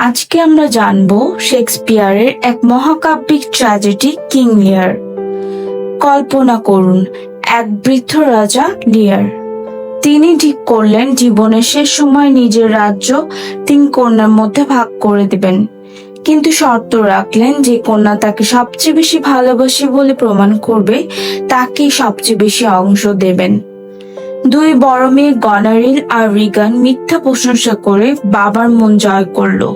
আজকে আমরা জানব শেক্সপিয়ারের এক মহাকাব্যিক ট্র্যাজেডি কিং লিয়ার। কল্পনা করুন, এক বৃদ্ধ রাজা লিয়ার। তিনি ঠিক করলেন জীবনের শেষ সময় নিজের রাজ্য তিন কন্যার মধ্যে ভাগ করে দেবেন। কিন্তু শর্ত রাখলেন যে কন্যা তাকে সবচেয়ে বেশি ভালোবাসে বলে প্রমাণ করবে, তাকেই সবচেয়ে বেশি অংশ দেবেন। দুই বড় মেয়ে গনারিল আর রিগান মিথ্যা প্রশংসা করে বাবার মন জয় করল।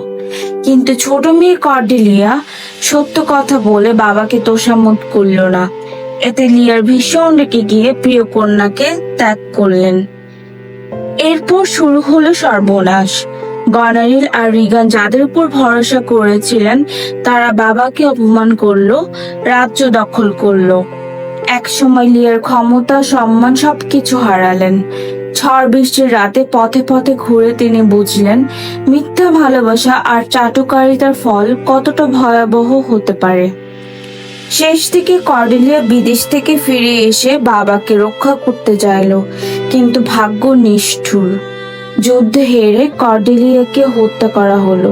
কিন্তু ছোট মেয়ে কর্ডেলিয়া সত্য কথা বলে বাবাকে তোষামত করল না। এতে লিয়ার ভীষণ রেগে গিয়ে প্রিয় কন্যাকে ত্যাগ করলেন। এরপর শুরু হলো সর্বনাশ। গনারিল আর রিগান যাদের উপর ভরসা করেছিলেন, তারা বাবাকে অপমান করল, রাজ্য দখল করল। একসময় লিয়ার ক্ষমতা, সম্মান সবকিছু হারালেন। ঝড় বৃষ্টির রাতে পথে পথে ঘুরে তিনি বুঝলেন, মিথ্যা ভালোবাসা আর চাটুকারিতার ফল কতটা ভয়াবহ হতে পারে। শেষ দিকে কর্ডেলিয়া বিদেশ থেকে ফিরে এসে বাবাকে রক্ষা করতে চাইল, কিন্তু ভাগ্য নিষ্ঠুর। যুদ্ধে হেরে কর্ডেলিয়াকে হত্যা করা হলো।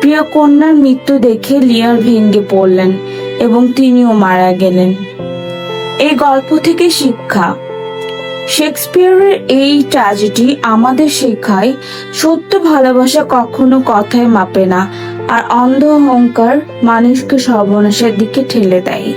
প্রিয় কন্যার মৃত্যু দেখে লিয়ার ভেঙ্গে পড়লেন এবং তিনিও মারা গেলেন। এই গল্প থেকে শিক্ষা। শেক্সপিয়ারের এই ট্র্যাজেডি আমাদের শেখায়, সত্য ভালোবাসা কখনো কথায় মাপে না, আর অন্ধ অহংকার মানুষকে সর্বনাশের দিকে ঠেলে দেয়।